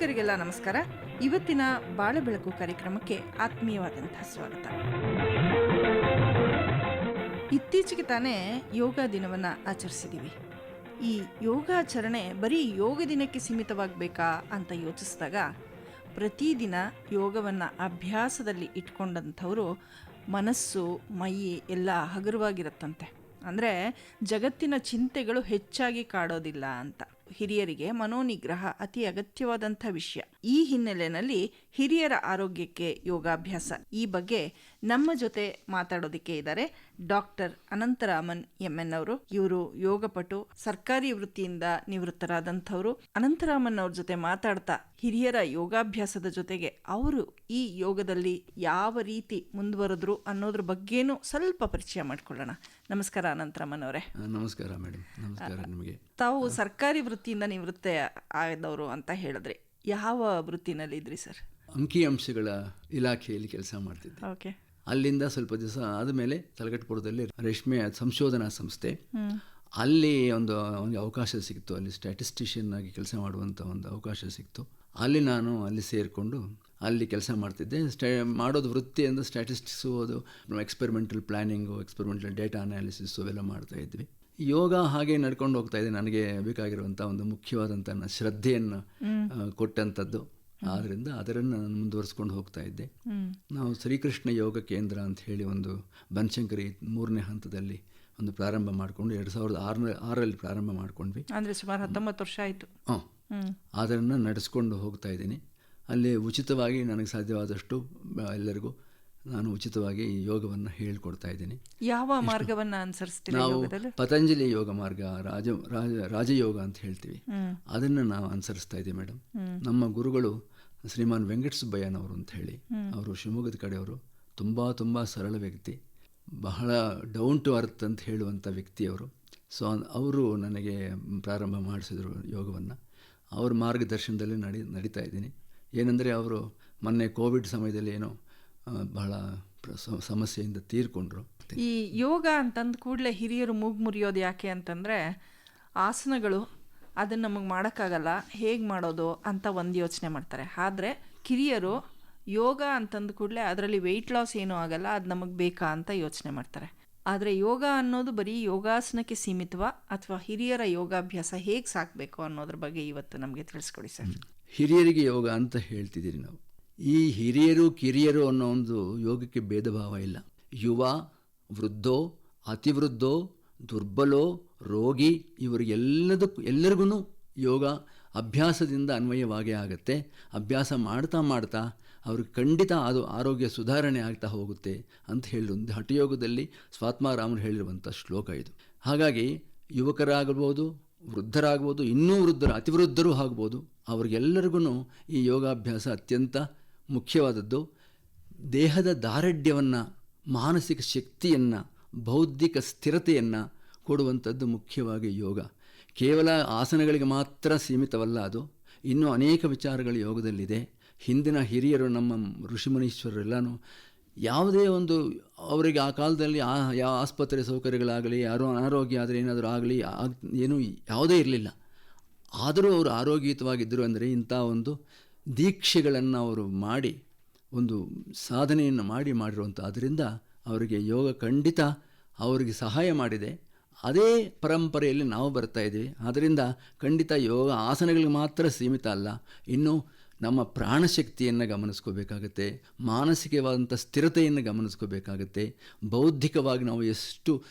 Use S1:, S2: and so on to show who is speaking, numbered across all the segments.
S1: ಕೇಳುಗರಿಗೆಲ್ಲ ನಮಸ್ಕಾರ. ಇವತ್ತಿನ ಬಾಳೆ ಬೆಳಕು ಕಾರ್ಯಕ್ರಮಕ್ಕೆ ಆತ್ಮೀಯವಾದಂತಹ ಸ್ವಾಗತ. ಇತ್ತೀಚೆಗೆ ತಾನೇ ಯೋಗ ದಿನವನ್ನು ಆಚರಿಸಿದ್ದೀವಿ ಈ ಯೋಗಾಚರಣೆ ಬರೀ ಯೋಗ ದಿನಕ್ಕೆ ಸೀಮಿತವಾಗಬೇಕಾ ಅಂತ ಯೋಚಿಸಿದಾಗ ಪ್ರತಿದಿನ ಯೋಗವನ್ನು ಅಭ್ಯಾಸದಲ್ಲಿ ಇಟ್ಕೊಂಡಂಥವರು ಮನಸ್ಸು ಮೈ ಎಲ್ಲ ಹಗುರವಾಗಿರುತ್ತಂತೆ. ಅಂದರೆ ಜಗತ್ತಿನ ಚಿಂತೆಗಳು ಹೆಚ್ಚಾಗಿ ಕಾಡೋದಿಲ್ಲ ಅಂತ. ಹಿರಿಯರಿಗೆ ಮನೋನಿಗ್ರಹ ಅತಿ ಅಗತ್ಯವಾದಂಥ ವಿಷಯ. ಈ ಹಿನ್ನೆಲೆಯಲ್ಲಿ ಹಿರಿಯರ ಆರೋಗ್ಯಕ್ಕೆ ಯೋಗಾಭ್ಯಾಸ. ಈ ಬಗ್ಗೆ ನಮ್ಮ ಜೊತೆ ಮಾತಾಡೋದಕ್ಕೆ ಇದ್ದಾರೆ ಡಾಕ್ಟರ್ ಅನಂತರಾಮನ್ ಎಂ ಎನ್ ಅವರು. ಇವರು ಯೋಗಪಟು ಸರ್ಕಾರಿ ವೃತ್ತಿಯಿಂದ ನಿವೃತ್ತರಾದಂಥವರು. ಅನಂತರಾಮನ್ ಅವ್ರ ಜೊತೆ ಮಾತಾಡ್ತಾ ಹಿರಿಯರ ಯೋಗಾಭ್ಯಾಸದ ಜೊತೆಗೆ ಅವರು ಈ ಯೋಗದಲ್ಲಿ ಯಾವ ರೀತಿ ಮುಂದುವರೆದ್ರು ಅನ್ನೋದ್ರ ಬಗ್ಗೆನೂ ಸ್ವಲ್ಪ ಪರಿಚಯ ಮಾಡಿಕೊಳ್ಳೋಣ. ನಮಸ್ಕಾರ ಅನಂತರಾಮನ್ ಅವರೇ.
S2: ನಮಸ್ಕಾರ ಮೇಡಮ್. ನಮಸ್ಕಾರ ನಿಮಗೆ.
S1: ತಾವು ಸರ್ಕಾರಿ ವೃತ್ತಿಯಿಂದ ನಿವೃತ್ತ ಆದವರು ಅಂತ ಹೇಳಿದ್ರಿ ಯಾವ ವೃತ್ತಿನಲ್ಲಿ ಇದ್ರಿ ಸರ್?
S2: ಅಂಕಿಅಂಶಗಳ ಇಲಾಖೆಯಲ್ಲಿ ಕೆಲಸ ಮಾಡ್ತಿದ್ದೆ.
S1: ಓಕೆ.
S2: ಅಲ್ಲಿಂದ ಸ್ವಲ್ಪ ದಿವಸ ಆದಮೇಲೆ ತಲಗಟ್ಟಪುರದಲ್ಲಿ ರೇಷ್ಮೆ ಸಂಶೋಧನಾ ಸಂಸ್ಥೆ. ಅಲ್ಲಿ ಒಂದು ಒಂದು ಅವಕಾಶ ಸಿಕ್ತು. ಅಲ್ಲಿ ಸ್ಟ್ಯಾಟಿಸ್ಟಿಷಿಯನ್ ಆಗಿ ಕೆಲಸ ಮಾಡುವಂಥ ಒಂದು ಅವಕಾಶ ಸಿಕ್ತು. ಅಲ್ಲಿ ನಾನು ಅಲ್ಲಿ ಸೇರಿಕೊಂಡು ಅಲ್ಲಿ ಕೆಲಸ ಮಾಡ್ತಿದ್ದೆ. ಸ್ಟೇ ಮಾಡೋದು ವೃತ್ತಿ ಅಂದರೆ ಸ್ಟ್ಯಾಟಿಸ್ಟಿಕ್ಸು ಅದು experimental planning experimental data analysis ಅವೆಲ್ಲ ಮಾಡ್ತಾ ಇದ್ವಿ. ಯೋಗ ಹಾಗೆ ನಡ್ಕೊಂಡು ಹೋಗ್ತಾ ಇದೆ. ನನಗೆ ಬೇಕಾಗಿರುವಂಥ ಒಂದು ಮುಖ್ಯವಾದಂಥ ಶ್ರದ್ಧೆಯನ್ನು ಕೊಟ್ಟಂಥದ್ದು ಆದ್ದರಿಂದ ಅದರನ್ನು ನಾನು ಮುಂದುವರಿಸ್ಕೊಂಡು ಹೋಗ್ತಾ ಇದ್ದೆ. ನಾವು ಶ್ರೀಕೃಷ್ಣ ಯೋಗ ಕೇಂದ್ರ ಅಂತ ಹೇಳಿ ಒಂದು ಬನಶಂಕರಿ ಮೂರನೇ ಹಂತದಲ್ಲಿ ಒಂದು ಪ್ರಾರಂಭ ಮಾಡಿಕೊಂಡು ಎರಡು ಸಾವಿರದ ಆರನೇ ಆರಲ್ಲಿ ಪ್ರಾರಂಭ ಮಾಡ್ಕೊಂಡ್ವಿ.
S1: ಅಂದ್ರೆ ಸುಮಾರು ಹತ್ತೊಂಬತ್ತು ವರ್ಷ ಆಯಿತು.
S2: ಹಾಂ. ಅದನ್ನು ನಡೆಸ್ಕೊಂಡು ಹೋಗ್ತಾ ಇದ್ದೀನಿ. ಅಲ್ಲಿ ಉಚಿತವಾಗಿ ನನಗೆ ಸಾಧ್ಯವಾದಷ್ಟು ಎಲ್ಲರಿಗೂ ನಾನು ಉಚಿತವಾಗಿ ಯೋಗವನ್ನು ಹೇಳ್ಕೊಡ್ತಾ ಇದ್ದೀನಿ.
S1: ಯಾವ ಮಾರ್ಗವನ್ನು ಅನುಸರಿಸ್ತೀವಿ
S2: ನಾವು ಪತಂಜಲಿ ಯೋಗ ಮಾರ್ಗ ರಾಜ ರಾಜ ರಾಜಯೋಗ ಅಂತ ಹೇಳ್ತೀವಿ. ಅದನ್ನು ನಾವು ಅನುಸರಿಸ್ತಾ ಇದ್ದೀವಿ ಮೇಡಮ್ ನಮ್ಮ ಗುರುಗಳು ಶ್ರೀಮಾನ್ ವೆಂಕಟ ಸುಬ್ಬಯ್ಯನವರು ಅಂತ ಹೇಳಿ ಅವರು ಶಿವಮೊಗ್ಗದ ಕಡೆಯವರು ತುಂಬ ತುಂಬ ಸರಳ ವ್ಯಕ್ತಿ ಬಹಳ ಡೌನ್ ಟು ಅರ್ತ್ ಅಂತ ಹೇಳುವಂಥ ವ್ಯಕ್ತಿಯವರು. ಸೊ ಅವರು ನನಗೆ ಪ್ರಾರಂಭ ಮಾಡಿಸಿದರು ಯೋಗವನ್ನು. ಅವ್ರ ಮಾರ್ಗದರ್ಶನದಲ್ಲಿ ನಡಿ ನಡೀತಾ ಇದ್ದೀನಿ. ಏನಂದರೆ ಅವರು ಮೊನ್ನೆ ಕೋವಿಡ್ ಸಮಯದಲ್ಲಿ ಏನೋ ಬಹಳ ಸಮಸ್ಯೆಯಿಂದ ತೀರ್ಕೊಂಡ್ರು.
S1: ಈ ಯೋಗ ಅಂತಂದ ಕೂಡಲೇ ಹಿರಿಯರು ಮೂಗು ಮುರಿಯೋದು ಯಾಕೆ ಅಂತಂದರೆ ಆಸನಗಳು ಅದನ್ನು ನಮಗೆ ಮಾಡೋಕ್ಕಾಗಲ್ಲ ಹೇಗೆ ಮಾಡೋದು ಅಂತ ಒಂದು ಯೋಚನೆ ಮಾಡ್ತಾರೆ. ಆದರೆ ಕಿರಿಯರು ಯೋಗ ಅಂತಂದ ಕೂಡಲೇ ಅದರಲ್ಲಿ ವೆಯ್ಟ್ ಲಾಸ್ ಏನೂ ಆಗಲ್ಲ ಅದು ನಮಗೆ ಬೇಕಾ ಅಂತ ಯೋಚನೆ ಮಾಡ್ತಾರೆ. ಆದರೆ ಯೋಗ ಅನ್ನೋದು ಬರೀ ಯೋಗಾಸನಕ್ಕೆ ಸೀಮಿತವ ಅಥವಾ ಹಿರಿಯರ ಯೋಗಾಭ್ಯಾಸ ಹೇಗೆ ಸಾಕಬೇಕು ಅನ್ನೋದ್ರ ಬಗ್ಗೆ ಇವತ್ತು ನಮಗೆ ತಿಳಿಸ್ಕೊಡಿ ಸರ್.
S2: ಹಿರಿಯರಿಗೆ ಯೋಗ ಅಂತ ಹೇಳ್ತಿದ್ದೀರಿ ನಾವು. ಈ ಹಿರಿಯರು ಕಿರಿಯರು ಅನ್ನೋ ಒಂದು ಯೋಗಕ್ಕೆ ಭೇದ ಭಾವ ಇಲ್ಲ. ಯುವ, ವೃದ್ಧೋ, ಅತಿವೃದ್ಧೋ, ದುರ್ಬಲೋ, ರೋಗಿ ಇವರಿಗೆಲ್ಲದಕ್ಕೂ ಎಲ್ಲರಿಗೂ ಯೋಗ ಅಭ್ಯಾಸದಿಂದ ಅನ್ವಯವಾಗೇ ಆಗುತ್ತೆ. ಅಭ್ಯಾಸ ಮಾಡ್ತಾ ಮಾಡ್ತಾ ಅವ್ರಿಗೆ ಖಂಡಿತ ಅದು ಆರೋಗ್ಯ ಸುಧಾರಣೆ ಆಗ್ತಾ ಹೋಗುತ್ತೆ ಅಂತ ಹೇಳಿದ್ರು. ಹಠಯೋಗದಲ್ಲಿ ಸ್ವಾತ್ಮಾರಾಮರು ಹೇಳಿರುವಂಥ ಶ್ಲೋಕ ಇದು. ಹಾಗಾಗಿ ಯುವಕರಾಗಬಹುದು ವೃದ್ಧರಾಗ್ಬೋದು ಇನ್ನೂ ವೃದ್ಧರು, ಅತಿವೃದ್ಧರೂ ಆಗ್ಬೋದು ಅವ್ರಿಗೆಲ್ಲರಿಗೂ ಈ ಯೋಗಾಭ್ಯಾಸ ಅತ್ಯಂತ ಮುಖ್ಯವಾದದ್ದು ದೇಹದ ದಾರಢ್ಯವನ್ನು, ಮಾನಸಿಕ ಶಕ್ತಿಯನ್ನು, ಬೌದ್ಧಿಕ ಸ್ಥಿರತೆಯನ್ನು ಕೊಡುವಂಥದ್ದು ಮುಖ್ಯವಾಗಿ ಯೋಗ. ಕೇವಲ ಆಸನಗಳಿಗೆ ಮಾತ್ರ ಸೀಮಿತವಲ್ಲ ಅದು. ಇನ್ನೂ ಅನೇಕ ವಿಚಾರಗಳು ಯೋಗದಲ್ಲಿದೆ. ಹಿಂದಿನ ಹಿರಿಯರು ನಮ್ಮ ಋಷಿಮುನೀಶ್ವರರೆಲ್ಲನೂ ಯಾವುದೇ ಒಂದು ಅವರಿಗೆ ಆ ಕಾಲದಲ್ಲಿ ಆ ಯಾವ ಆಸ್ಪತ್ರೆ ಸೌಕರ್ಯಗಳಾಗಲಿ, ಯಾರೋ ಅನಾರೋಗ್ಯ ಆದರೆ ಏನಾದರೂ ಆಗಲಿ ಆಗ್ ಏನೂ ಯಾವುದೇ ಇರಲಿಲ್ಲ. ಆದರೂ ಅವರು ಆರೋಗ್ಯಯುತವಾಗಿದ್ದರು ಅಂದರೆ ಇಂಥ ಒಂದು ದೀಕ್ಷೆಗಳನ್ನು ಅವರು ಮಾಡಿ, ಒಂದು ಸಾಧನೆಯನ್ನು ಮಾಡಿ ಮಾಡಿರುವಂಥ ಅದರಿಂದ ಅವರಿಗೆ ಯೋಗ ಖಂಡಿತ ಅವರಿಗೆ ಸಹಾಯ ಮಾಡಿದೆ. ಅದೇ ಪರಂಪರೆಯಲ್ಲಿ ನಾವು ಬರ್ತಾ ಇದ್ದೀವಿ. ಆದ್ದರಿಂದ ಖಂಡಿತ ಯೋಗ ಆಸನಗಳಿಗೆ ಮಾತ್ರ ಸೀಮಿತ ಅಲ್ಲ. ಇನ್ನು ನಮ್ಮ ಪ್ರಾಣಶಕ್ತಿಯನ್ನು ಗಮನಿಸ್ಕೋಬೇಕಾಗತ್ತೆ ಮಾನಸಿಕವಾದಂಥ ಸ್ಥಿರತೆಯನ್ನು ಗಮನಿಸ್ಕೋಬೇಕಾಗತ್ತೆ. ಬೌದ್ಧಿಕವಾಗಿ ನಾವು ಎಷ್ಟು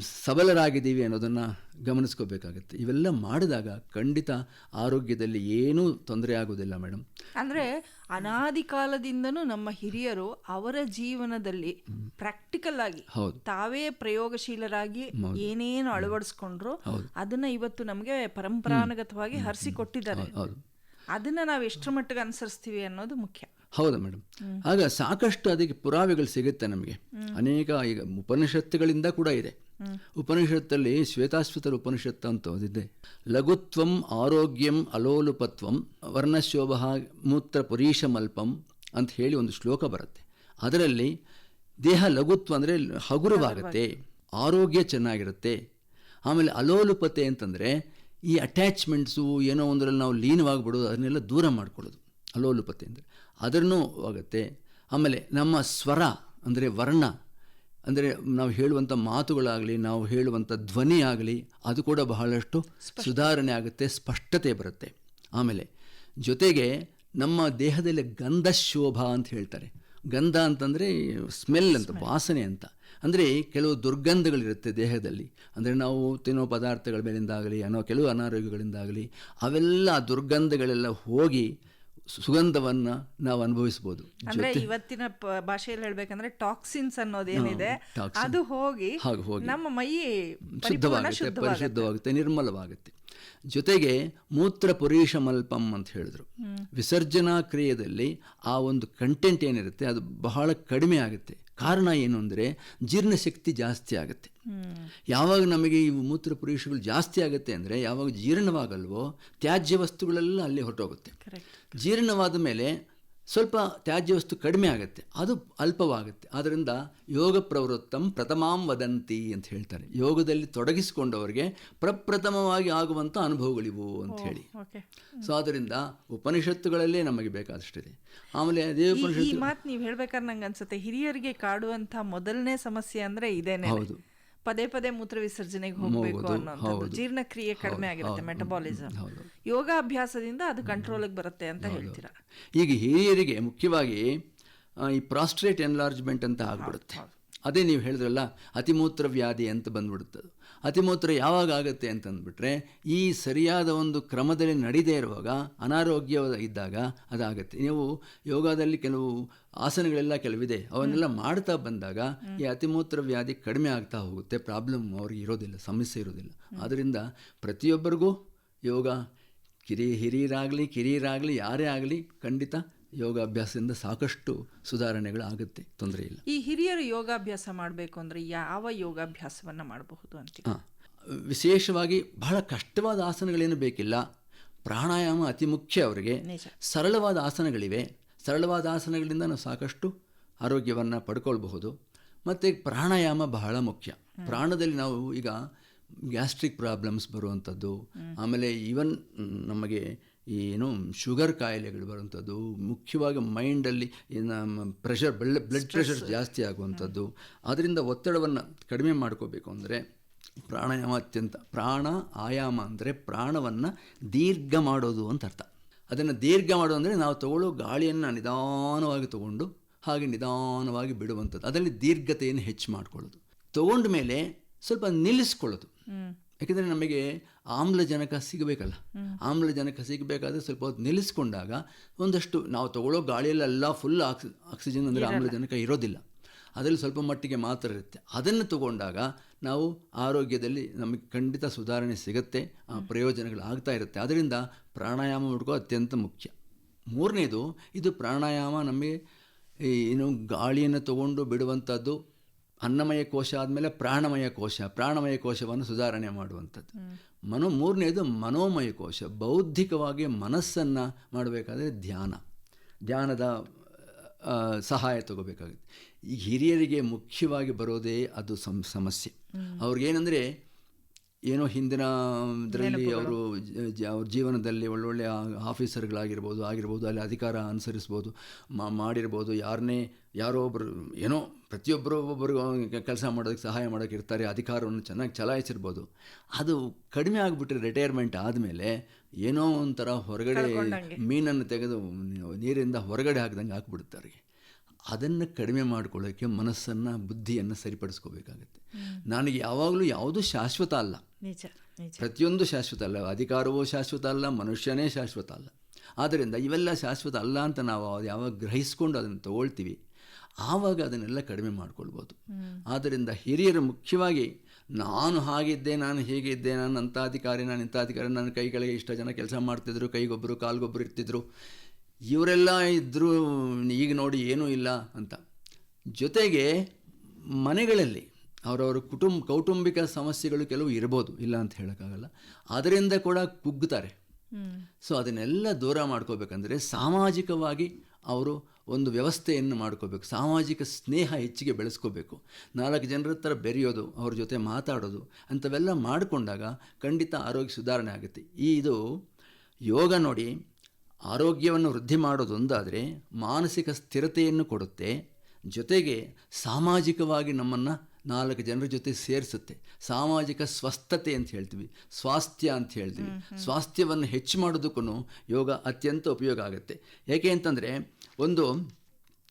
S2: ಸಬಲರಾಗಿದ್ದೀವಿ ಅನ್ನೋದನ್ನು ಗಮನಿಸ್ಕೋಬೇಕಾಗತ್ತೆ. ಇವೆಲ್ಲ ಮಾಡಿದಾಗ ಖಂಡಿತ ಆರೋಗ್ಯದಲ್ಲಿ ಏನೂ ತೊಂದರೆ ಆಗೋದಿಲ್ಲ ಮೇಡಮ್.
S1: ಅಂದ್ರೆ ಅನಾದಿ ಕಾಲದಿಂದನೂ ನಮ್ಮ ಹಿರಿಯರು ಅವರ ಜೀವನದಲ್ಲಿ ಪ್ರಾಕ್ಟಿಕಲ್ ಆಗಿ. ತಾವೇ ಪ್ರಯೋಗಶೀಲರಾಗಿ ಏನೇನು ಅಳವಡಿಸ್ಕೊಂಡ್ರು ಅದನ್ನು ಇವತ್ತು ನಮಗೆ ಪರಂಪರಾನುಗತವಾಗಿ
S2: ಹರಿಸಿಕೊಟ್ಟಿದ್ದಾರೆ.
S1: ಅದನ್ನ ನಾವು ಎಷ್ಟರ ಮಟ್ಟಿಗೆ ಅನುಸರಿಸ್ತೀವಿ ಅನ್ನೋದು ಮುಖ್ಯ.
S2: ಹೌದಾ ಮೇಡಮ್ ಆಗ ಸಾಕಷ್ಟು ಅದಕ್ಕೆ ಪುರಾವೆಗಳು ಸಿಗುತ್ತೆ ನಮಗೆ. ಅನೇಕ ಈಗ ಉಪನಿಷತ್ತುಗಳಿಂದ ಕೂಡ ಇದೆ. ಉಪನಿಷತ್ತಲ್ಲಿ ಶ್ವೇತಾಶ್ವತರ ಉಪನಿಷತ್ತು ಅಂತ ಓದಿದ್ದೆ. ಲಘುತ್ವಂ ಆರೋಗ್ಯಂ ಅಲೋಲುಪತ್ವಂ ವರ್ಣಶೋಭ ಮೂತ್ರ ಪುರೀಶಮಲ್ಪಂ ಅಂತ ಹೇಳಿ ಒಂದು ಶ್ಲೋಕ ಬರುತ್ತೆ. ಅದರಲ್ಲಿ ದೇಹ ಲಘುತ್ವ ಅಂದರೆ ಹಗುರವಾಗುತ್ತೆ, ಆರೋಗ್ಯ ಚೆನ್ನಾಗಿರುತ್ತೆ. ಆಮೇಲೆ ಅಲೋಲುಪತೆ ಅಂತಂದರೆ ಈ ಅಟ್ಯಾಚ್ಮೆಂಟ್ಸು ಏನೋ ಒಂದರಲ್ಲಿ ನಾವು ಲೀನವಾಗಿಬಿಡೋದು, ಅದನ್ನೆಲ್ಲ ದೂರ ಮಾಡ್ಕೊಳ್ಳೋದು. ಅಲೋಲುಪತೆ ಅಂದರೆ ಅದನ್ನು ಆಗುತ್ತೆ. ಆಮೇಲೆ ನಮ್ಮ ಸ್ವರ ಅಂದರೆ ವರ್ಣ ಅಂದರೆ ನಾವು ಹೇಳುವಂಥ ಮಾತುಗಳಾಗಲಿ ನಾವು ಹೇಳುವಂಥ ಧ್ವನಿ ಆಗಲಿ ಅದು ಕೂಡ ಬಹಳಷ್ಟು ಸುಧಾರಣೆ ಆಗುತ್ತೆ ಸ್ಪಷ್ಟತೆ ಬರುತ್ತೆ. ಆಮೇಲೆ ಜೊತೆಗೆ ನಮ್ಮ ದೇಹದಲ್ಲಿ ಗಂಧ ಶೋಭ ಅಂತ ಹೇಳ್ತಾರೆ. ಗಂಧ ಅಂತಂದರೆ ಸ್ಮೆಲ್ ಅಂತ ವಾಸನೆ ಅಂತ. ಅಂದರೆ ಕೆಲವು ದುರ್ಗಂಧಗಳಿರುತ್ತೆ ದೇಹದಲ್ಲಿ. ಅಂದರೆ ನಾವು ತಿನ್ನೋ ಪದಾರ್ಥಗಳ ಮೇಲಿಂದಾಗಲಿ ಅನ್ನೋ ಕೆಲವು ಅನಾರೋಗ್ಯಗಳಿಂದಾಗಲಿ ಅವೆಲ್ಲ ದುರ್ಗಂಧಗಳೆಲ್ಲ ಹೋಗಿ ಸುಗಂಧವನ್ನು ನಾವು ಅನುಭವಿಸ್ಬೋದು.
S1: ಅಂದ್ರೆ ಇವತ್ತಿನ ಭಾಷೆಯಲ್ಲಿ ಹೇಳ್ಬೇಕಂದ್ರೆ ಟಾಕ್ಸಿನ್ಸ್ ಅನ್ನೋದೇನಿದೆ. ಅದು ಹೋಗಿ ನಮ್ಮ ಮೈ
S2: ಶುದ್ಧವಾಗುತ್ತೆ
S1: ಶುದ್ಧವಾಗುತ್ತೆ.
S2: ಪರಿಶುದ್ಧವಾಗುತ್ತೆ ನಿರ್ಮಲವಾಗುತ್ತೆ. ಜೊತೆಗೆ ಮೂತ್ರ ಪುರೀಷಮಲ್ಪಂ ಅಂತ ಹೇಳಿದ್ರು. ವಿಸರ್ಜನಾ ಕ್ರಿಯೆಯಲ್ಲಿ ಆ ಒಂದು ಕಂಟೆಂಟ್ ಏನಿರುತ್ತೆ ಅದು ಬಹಳ ಕಡಿಮೆ ಆಗುತ್ತೆ. ಕಾರಣ ಏನು ಅಂದರೆ ಜೀರ್ಣಶಕ್ತಿ ಜಾಸ್ತಿ ಆಗುತ್ತೆ. ಯಾವಾಗ ನಮಗೆ ಈ ಮೂತ್ರ ಪುರೀಷಗಳು ಜಾಸ್ತಿ ಆಗುತ್ತೆ ಅಂದರೆ ಯಾವಾಗ ಜೀರ್ಣವಾಗಲ್ವೋ ತ್ಯಾಜ್ಯ ವಸ್ತುಗಳೆಲ್ಲ ಅಲ್ಲಿ ಹೊರಟೋಗುತ್ತೆ. ಜೀರ್ಣವಾದ ಮೇಲೆ ಸ್ವಲ್ಪ ತ್ಯಾಜ್ಯ ವಸ್ತು ಕಡಿಮೆ ಆಗುತ್ತೆ. ಅದು ಅಲ್ಪವಾಗುತ್ತೆ. ಆದ್ದರಿಂದ ಯೋಗ ಪ್ರವೃತ್ತಂ ಪ್ರಥಮಾಂ ವದಂತಿ ಅಂತ ಹೇಳ್ತಾರೆ. ಯೋಗದಲ್ಲಿ ತೊಡಗಿಸಿಕೊಂಡವರಿಗೆ ಪ್ರಪ್ರಥಮವಾಗಿ ಆಗುವಂಥ ಅನುಭವಗಳಿವು ಅಂತ ಹೇಳಿ. ಸೊ ಆದ್ದರಿಂದ ಉಪನಿಷತ್ತುಗಳಲ್ಲೇ ನಮಗೆ ಬೇಕಾದಷ್ಟಿದೆ ಆಮೇಲೆ ಅದೇ ಉಪನಿಷತ್ತು
S1: ಮಾತು ನೀವು ಹೇಳ್ಬೇಕಾದ್ರೆ ನಂಗೆ ಅನ್ಸುತ್ತೆ. ಹಿರಿಯರಿಗೆ ಕಾಡುವಂಥ ಮೊದಲನೇ ಸಮಸ್ಯೆ ಅಂದರೆ ಇದೇನೆ.
S2: ಹೌದು.
S1: ಪದೇ ಪದೇ ಮೂತ್ರ ವಿಸರ್ಜನೆಗೆ ಹೋಗಬೇಕು
S2: ಅನ್ನೋದು.
S1: ಜೀರ್ಣಕ್ರಿಯೆ ಕಡಿಮೆ ಆಗಿರುತ್ತೆ ಮೆಟಬಾಲಿಸಮ್
S2: ಯೋಗ
S1: ಯೋಗಾಭ್ಯಾಸದಿಂದ ಅದು ಕಂಟ್ರೋಲ್ಗೆ ಬರುತ್ತೆ ಅಂತ ಹೇಳ್ತೀರಾ?
S2: ಈಗ ಹಿರಿಯರಿಗೆ ಮುಖ್ಯವಾಗಿ ಈ ಪ್ರಾಸ್ಟ್ರೇಟ್ ಎನ್ಲಾರ್ಜ್ಮೆಂಟ್ ಅಂತ ಆಗ್ಬಿಡುತ್ತೆ. ಅದೇ ನೀವು ಹೇಳಿದ್ರಲ್ಲ ಅತಿಮೂತ್ರ ವ್ಯಾಧಿ ಅಂತ ಬಂದ್ಬಿಡುತ್ತೆ ಅದು ಅತಿಮೂತ್ರ ಯಾವಾಗ ಆಗುತ್ತೆ ಅಂತಂದ್ಬಿಟ್ರೆ ಈ ಸರಿಯಾದ ಒಂದು ಕ್ರಮದಲ್ಲಿ ನಡೀದೇ ಇರುವಾಗ ಅನಾರೋಗ್ಯ ಇದ್ದಾಗ ಅದಾಗುತ್ತೆ. ನೀವು ಯೋಗದಲ್ಲಿ ಕೆಲವು ಆಸನಗಳೆಲ್ಲ ಕೆಲವಿದೆ ಅವನ್ನೆಲ್ಲ ಮಾಡ್ತಾ ಬಂದಾಗ ಈ ಅತಿಮೂತ್ರ ವ್ಯಾಧಿ ಕಡಿಮೆ ಆಗ್ತಾ ಹೋಗುತ್ತೆ ಪ್ರಾಬ್ಲಮ್ ಅವ್ರಿಗೆ ಇರೋದಿಲ್ಲ ಸಮಸ್ಯೆ ಇರೋದಿಲ್ಲ. ಆದ್ದರಿಂದ ಪ್ರತಿಯೊಬ್ಬರಿಗೂ ಯೋಗ ಕಿರಿ ಹಿರಿಯರಾಗಲಿ ಕಿರಿಯರಾಗಲಿ ಯಾರೇ ಆಗಲಿ ಖಂಡಿತ ಯೋಗಾಭ್ಯಾಸದಿಂದ ಸಾಕಷ್ಟು ಸುಧಾರಣೆಗಳಾಗುತ್ತೆ. ತೊಂದರೆ ಇಲ್ಲ.
S1: ಈ ಹಿರಿಯರು ಯೋಗಾಭ್ಯಾಸ ಮಾಡಬೇಕು ಅಂದರೆ ಯಾವ ಯೋಗಾಭ್ಯಾಸವನ್ನ ಮಾಡಬಹುದು ಅಂತ
S2: ಹಾಂ ವಿಶೇಷವಾಗಿ ಬಹಳ ಕಷ್ಟವಾದ ಆಸನಗಳೇನು ಬೇಕಿಲ್ಲ. ಪ್ರಾಣಾಯಾಮ ಅತಿ ಮುಖ್ಯ ಅವರಿಗೆ. ಸರಳವಾದ ಆಸನಗಳಿವೆ. ಸರಳವಾದ ಆಸನಗಳಿಂದ ನಾವು ಸಾಕಷ್ಟು ಆರೋಗ್ಯವನ್ನು ಪಡ್ಕೊಳ್ಬಹುದು. ಮತ್ತು ಪ್ರಾಣಾಯಾಮ ಬಹಳ ಮುಖ್ಯ. ಪ್ರಾಣದಲ್ಲಿ ನಾವು ಈಗ ಗ್ಯಾಸ್ಟ್ರಿಕ್ ಪ್ರಾಬ್ಲಮ್ಸ್ ಬರುವಂಥದ್ದು ಆಮೇಲೆ ಈವನ್ ನಮಗೆ ಏನು ಶುಗರ್ ಕಾಯಿಲೆಗಳು ಬರುವಂಥದ್ದು ಮುಖ್ಯವಾಗಿ ಮೈಂಡಲ್ಲಿ ನಮ್ಮ ಪ್ರೆಷರ್ ಬ್ಲಡ್ ಬ್ಲಡ್ ಪ್ರೆಷರ್ ಜಾಸ್ತಿ ಆಗುವಂಥದ್ದು. ಅದರಿಂದ ಒತ್ತಡವನ್ನು ಕಡಿಮೆ ಮಾಡ್ಕೋಬೇಕು ಅಂದರೆ ಪ್ರಾಣಾಯಾಮ ಅತ್ಯಂತ ಪ್ರಾಣ ಆಯಾಮ ಅಂದರೆ ಪ್ರಾಣವನ್ನು ದೀರ್ಘ ಮಾಡೋದು ಅಂತ ಅರ್ಥ. ಅದನ್ನು ದೀರ್ಘ ಮಾಡೋದು ಅಂದರೆ ನಾವು ತಗೊಳ್ಳೋ ಗಾಳಿಯನ್ನು ನಿಧಾನವಾಗಿ ತಗೊಂಡು ಹಾಗೆ ನಿಧಾನವಾಗಿ ಬಿಡುವಂಥದ್ದು. ಅದರಲ್ಲಿ ದೀರ್ಘತೆಯನ್ನು ಹೆಚ್ಚು ಮಾಡ್ಕೊಳ್ಳೋದು. ತಗೊಂಡ ಮೇಲೆ ಸ್ವಲ್ಪ ನಿಲ್ಲಿಸ್ಕೊಳ್ಳೋದು. ಯಾಕೆಂದರೆ ನಮಗೆ ಆಮ್ಲಜನಕ ಸಿಗಬೇಕಲ್ಲ. ಆಮ್ಲಜನಕ ಸಿಗಬೇಕಾದ್ರೆ ಸ್ವಲ್ಪ ಹೊತ್ತು ನಿಲ್ಲಿಸ್ಕೊಂಡಾಗ ಒಂದಷ್ಟು ನಾವು ತಗೊಳ್ಳೋ ಗಾಳಿಯಲ್ಲೆಲ್ಲ ಫುಲ್ ಆಕ್ಸಿ ಆಕ್ಸಿಜನ್ ಅಂದರೆ ಆಮ್ಲಜನಕ ಇರೋದಿಲ್ಲ. ಅದರಲ್ಲಿ ಸ್ವಲ್ಪ ಮಟ್ಟಿಗೆ ಮಾತ್ರ ಇರುತ್ತೆ. ಅದನ್ನು ತಗೊಂಡಾಗ ನಾವು ಆರೋಗ್ಯದಲ್ಲಿ ನಮಗೆ ಖಂಡಿತ ಸುಧಾರಣೆ ಸಿಗುತ್ತೆ. ಆ ಪ್ರಯೋಜನಗಳು ಆಗ್ತಾ ಇರುತ್ತೆ. ಅದರಿಂದ ಪ್ರಾಣಾಯಾಮ ಮಾಡ್ಕೋ ಅತ್ಯಂತ ಮುಖ್ಯ. ಮೂರನೇದು ಇದು ಪ್ರಾಣಾಯಾಮ ನಮಗೆ ಏನು ಗಾಳಿಯನ್ನು ತಗೊಂಡು ಬಿಡುವಂಥದ್ದು ಅನ್ನಮಯ ಕೋಶ ಆದಮೇಲೆ ಪ್ರಾಣಮಯ ಕೋಶ ಪ್ರಾಣಮಯ ಕೋಶವನ್ನು ಸುಧಾರಣೆ ಮಾಡುವಂಥದ್ದು. ಮನೋ ಮೂರನೇದು ಮನೋಮಯ ಕೋಶ ಬೌದ್ಧಿಕವಾಗಿ ಮನಸ್ಸನ್ನು ಮಾಡಬೇಕಾದ್ರೆ ಧ್ಯಾನ. ಧ್ಯಾನದ ಸಹಾಯ ತಗೋಬೇಕಾಗುತ್ತೆ. ಈ ಹಿರಿಯರಿಗೆ ಮುಖ್ಯವಾಗಿ ಬರೋದೇ ಅದು ಸಮ್ ಸಮಸ್ಯೆ. ಅವ್ರಿಗೇನೆಂದರೆ ಏನೋ ಹಿಂದಿನ ಇದರಲ್ಲಿ ಅವರು ಅವ್ರ ಜೀವನದಲ್ಲಿ ಒಳ್ಳೊಳ್ಳೆ ಆಫೀಸರ್ಗಳಾಗಿರ್ಬೋದು ಆಗಿರ್ಬೋದು ಅಲ್ಲಿ ಅಧಿಕಾರ ಅನುಸರಿಸ್ಬೋದು ಮಾ ಮಾಡಿರ್ಬೋದು ಯಾರನ್ನೇ ಯಾರೋ ಒಬ್ಬರು ಏನೋ ಪ್ರತಿಯೊಬ್ಬರು ಒಬ್ಬೊಬ್ಬರು ಕೆಲಸ ಮಾಡೋದಕ್ಕೆ ಸಹಾಯ ಮಾಡೋಕೆ ಇರ್ತಾರೆ ಅಧಿಕಾರವನ್ನು ಚೆನ್ನಾಗಿ ಚಲಾಯಿಸಿರ್ಬೋದು. ಅದು ಕಡಿಮೆ ಆಗಿಬಿಟ್ರೆ ರಿಟೈರ್ಮೆಂಟ್ ಆದಮೇಲೆ ಏನೋ ಒಂಥರ ಹೊರಗಡೆ ಮೀನನ್ನು ತೆಗೆದು ನೀರಿಂದ ಹೊರಗಡೆ ಹಾಕಿದಂಗೆ ಅವರಿಗೆ. ಅದನ್ನು ಕಡಿಮೆ ಮಾಡ್ಕೊಳ್ಳೋಕ್ಕೆ ಮನಸ್ಸನ್ನು ಬುದ್ಧಿಯನ್ನು ಸರಿಪಡಿಸ್ಕೋಬೇಕಾಗತ್ತೆ. ನನಗೆ ಯಾವಾಗಲೂ ಯಾವುದೂ ಶಾಶ್ವತ ಅಲ್ಲ. ಪ್ರತಿಯೊಂದು ಶಾಶ್ವತ ಅಲ್ಲ. ಅಧಿಕಾರವೂ ಶಾಶ್ವತ ಅಲ್ಲ ಮನುಷ್ಯನೇ ಶಾಶ್ವತ ಅಲ್ಲ. ಆದ್ದರಿಂದ ಇವೆಲ್ಲ ಶಾಶ್ವತ ಅಲ್ಲ ಅಂತ ನಾವು ಯಾವಾಗ ಗ್ರಹಿಸ್ಕೊಂಡು ಅದನ್ನು ತಗೊಳ್ತೀವಿ. ಆವಾಗ ಅದನ್ನೆಲ್ಲ ಕಡಿಮೆ ಮಾಡಿಕೊಳ್ಬೋದು. ಆದ್ದರಿಂದ ಹಿರಿಯರು ಮುಖ್ಯವಾಗಿ ನಾನು ಹಾಗಿದ್ದೆ ನಾನು ಹೀಗಿದ್ದೆ ನಾನು ಅಂಥ ಅಧಿಕಾರಿ ನಾನು ಇಂಥ ಅಧಿಕಾರಿ ನನ್ನ ಕೈಗಳಿಗೆ ಇಷ್ಟ ಜನ ಕೆಲಸ ಮಾಡ್ತಿದ್ರು ಕೈಗೊಬ್ಬರು ಕಾಲ್ಗೊಬ್ಬರು ಇರ್ತಿದ್ರು. ಇವರೆಲ್ಲ ಇದ್ದರೂ ಈಗ ನೋಡಿ ಏನೂ ಇಲ್ಲ ಅಂತ. ಜೊತೆಗೆ ಮನೆಗಳಲ್ಲಿ ಅವರವರ ಕುಟುಂಬ ಕೌಟುಂಬಿಕ ಸಮಸ್ಯೆಗಳು ಕೆಲವು ಇರ್ಬೋದು ಇಲ್ಲ ಅಂತ ಹೇಳೋಕ್ಕಾಗಲ್ಲ. ಅದರಿಂದ ಕೂಡ ಕುಗ್ಗುತ್ತಾರೆ ಸೊ ಅದನ್ನೆಲ್ಲ ದೂರ ಮಾಡ್ಕೋಬೇಕಂದ್ರೆ ಸಾಮಾಜಿಕವಾಗಿ ಅವರು ಒಂದು ವ್ಯವಸ್ಥೆಯನ್ನು ಮಾಡ್ಕೋಬೇಕು, ಸಾಮಾಜಿಕ ಸ್ನೇಹ ಹೆಚ್ಚಿಗೆ ಬೆಳೆಸ್ಕೋಬೇಕು. ನಾಲ್ಕು ಜನರ ಹತ್ರ ಬೆರೆಯೋದು, ಅವ್ರ ಜೊತೆ ಮಾತಾಡೋದು, ಅಂಥವೆಲ್ಲ ಮಾಡಿಕೊಂಡಾಗ ಖಂಡಿತ ಆರೋಗ್ಯ ಸುಧಾರಣೆ ಆಗುತ್ತೆ. ಈ ಇದು ಯೋಗ ನೋಡಿ, ಆರೋಗ್ಯವನ್ನು ವೃದ್ಧಿ ಮಾಡೋದೊಂದಾದರೆ ಮಾನಸಿಕ ಸ್ಥಿರತೆಯನ್ನು ಕೊಡುತ್ತೆ. ಜೊತೆಗೆ ಸಾಮಾಜಿಕವಾಗಿ ನಮ್ಮನ್ನು ನಾಲ್ಕು ಜನರ ಜೊತೆ ಸೇರಿಸುತ್ತೆ. ಸಾಮಾಜಿಕ ಸ್ವಸ್ಥತೆ ಅಂತ ಹೇಳ್ತೀವಿ. ಸ್ವಾಸ್ಥ್ಯ ಅಂತ ಹೇಳ್ತೀವಿ. ಸ್ವಾಸ್ಥ್ಯವನ್ನು ಹೆಚ್ಚು ಮಾಡೋದಕ್ಕೂ ಯೋಗ ಅತ್ಯಂತ ಉಪಯೋಗ ಆಗುತ್ತೆ. ಯಾಕೆ ಅಂತಂದರೆ ಒಂದು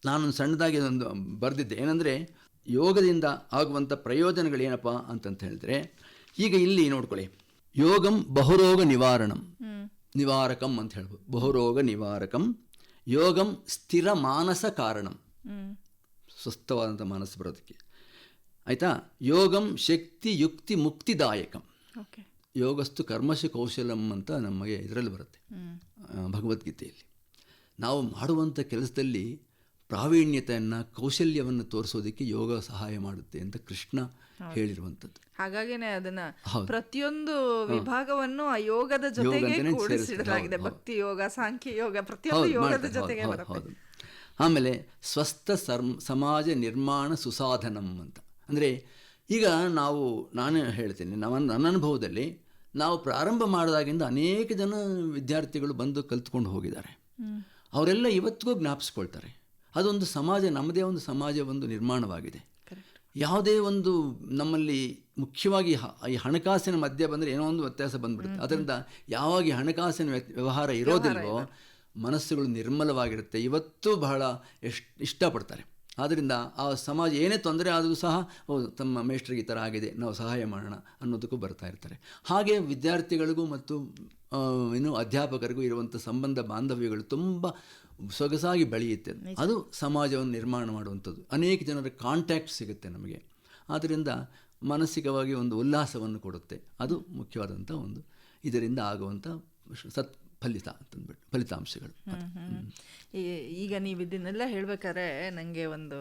S2: ನಾನು ಸಣ್ಣದಾಗಿ ಒಂದು ಬರೆದಿದ್ದೆ. ಏನಂದರೆ ಯೋಗದಿಂದ ಆಗುವಂಥ ಪ್ರಯೋಜನಗಳೇನಪ್ಪ ಅಂತಂತ ಹೇಳಿದ್ರೆ ಈಗ ಇಲ್ಲಿ ನೋಡ್ಕೊಳ್ಳಿ. ಯೋಗಂ ಬಹುರೋಗ ನಿವಾರಣಂ. ನಿವಾರಕಂ ಅಂತ ಹೇಳ್ಬೋದು. ಬಹುರೋಗ ನಿವಾರಕಂ. ಯೋಗಂ ಸ್ಥಿರ ಮಾನಸ ಕಾರಣಂ. ಸ್ವಸ್ಥವಾದಂಥ ಮನಸ್ಸು ಬರೋದಕ್ಕೆ. ಆಯಿತಾ? ಯೋಗಂ ಶಕ್ತಿ ಯುಕ್ತಿ ಮುಕ್ತಿದಾಯಕಂ. ಯೋಗಸ್ತು ಕರ್ಮಶ ಕೌಶಲಂ ಅಂತ ನಮಗೆ ಇದರಲ್ಲಿ ಬರುತ್ತೆ. ಭಗವದ್ಗೀತೆಯಲ್ಲಿ. ನಾವು ಮಾಡುವಂಥ ಕೆಲಸದಲ್ಲಿ ಪ್ರಾವೀಣ್ಯತೆಯನ್ನು ಕೌಶಲ್ಯವನ್ನು ತೋರಿಸೋದಕ್ಕೆ ಯೋಗ ಸಹಾಯ ಮಾಡುತ್ತೆ ಅಂತ ಕೃಷ್ಣ ಹೇಳಿರುವಂಥದ್ದು.
S1: ಹಾಗಾಗಿನೇ ಅದನ್ನ ಪ್ರತಿಯೊಂದು ವಿಭಾಗವನ್ನು ಆ ಯೋಗದ ಜೊತೆಗೆ ಕೂಡಿಸಿಡಲಾಗಿದೆ. ಭಕ್ತಿ ಯೋಗ ಸಾಂಖ್ಯ ಯೋಗ ಪ್ರತಿಯೊಂದು ಯೋಗದ ಜೊತೆಗೆ ಬರುತ್ತೆ.
S2: ಆಮೇಲೆ ಸ್ವಸ್ಥ ಸಮಾಜ ನಿರ್ಮಾಣ ಸುಸಾಧನಂ ಅಂತ. ಅಂದರೆ ಈಗ ನಾವು ನಾನು ಹೇಳ್ತೀನಿ ನಮ್ಮ ನನ್ನ ಅನುಭವದಲ್ಲಿ ನಾವು ಪ್ರಾರಂಭ ಮಾಡಿದಾಗಿಂದ ಅನೇಕ ಜನ ವಿದ್ಯಾರ್ಥಿಗಳು ಬಂದು ಕಲ್ತ್ಕೊಂಡು ಹೋಗಿದ್ದಾರೆ. ಅವರೆಲ್ಲ ಇವತ್ತಿಗೂ ಜ್ಞಾಪಿಸ್ಕೊಳ್ತಾರೆ. ಅದೊಂದು ಸಮಾಜ ನಮ್ಮದೇ ಒಂದು ಸಮಾಜ ಒಂದು ನಿರ್ಮಾಣವಾಗಿದೆ. ಯಾವುದೇ ಒಂದು ನಮ್ಮಲ್ಲಿ ಮುಖ್ಯವಾಗಿ ಈ ಹಣಕಾಸಿನ ಮಧ್ಯೆ ಬಂದರೆ ಏನೋ ಒಂದು ವ್ಯತ್ಯಾಸ ಬಂದ್ಬಿಡುತ್ತೆ. ಅದರಿಂದ ಯಾವಾಗ ಹಣಕಾಸಿನ ವ್ಯವಹಾರ ಇರೋದಿಲ್ವೋ ಮನಸ್ಸುಗಳು ನಿರ್ಮಲವಾಗಿರುತ್ತೆ. ಇವತ್ತು ಬಹಳ ಎಷ್ಟು ಇಷ್ಟಪಡ್ತಾರೆ. ಆದ್ದರಿಂದ ಆ ಸಮಾಜ ಏನೇ ತೊಂದರೆ ಆದರೂ ಸಹ ಹೌದು ತಮ್ಮ ಮೇಷ್ಟ್ರಿಗೆ ಈ ಥರ ಆಗಿದೆ ನಾವು ಸಹಾಯ ಮಾಡೋಣ ಅನ್ನೋದಕ್ಕೂ ಬರ್ತಾ ಇರ್ತಾರೆ. ಹಾಗೆ ವಿದ್ಯಾರ್ಥಿಗಳಿಗೂ ಮತ್ತು ಇನ್ನು ಏನು ಅಧ್ಯಾಪಕರಿಗೂ ಇರುವಂಥ ಸಂಬಂಧ ಬಾಂಧವ್ಯಗಳು ತುಂಬ ಸೊಗಸಾಗಿ ಬೆಳೆಯುತ್ತೆ. ಅದು ಸಮಾಜವನ್ನು ನಿರ್ಮಾಣ ಮಾಡುವಂಥದ್ದು. ಅನೇಕ ಜನರ ಕಾಂಟ್ಯಾಕ್ಟ್ ಸಿಗುತ್ತೆ ನಮಗೆ. ಆದ್ದರಿಂದ ಮಾನಸಿಕವಾಗಿ ಒಂದು ಉಲ್ಲಾಸವನ್ನು ಕೊಡುತ್ತೆ. ಅದು ಮುಖ್ಯವಾದಂಥ ಒಂದು ಇದರಿಂದ ಆಗುವಂಥ ಸತ್ ಫಲಿತ ಅಂತಂದ್ಬಿಟ್ಟು ಫಲಿತಾಂಶಗಳು.
S1: ಈಗ ನೀವು ಇದನ್ನೆಲ್ಲ ಹೇಳ್ಬೇಕಾದ್ರೆ ನನಗೆ ಒಂದು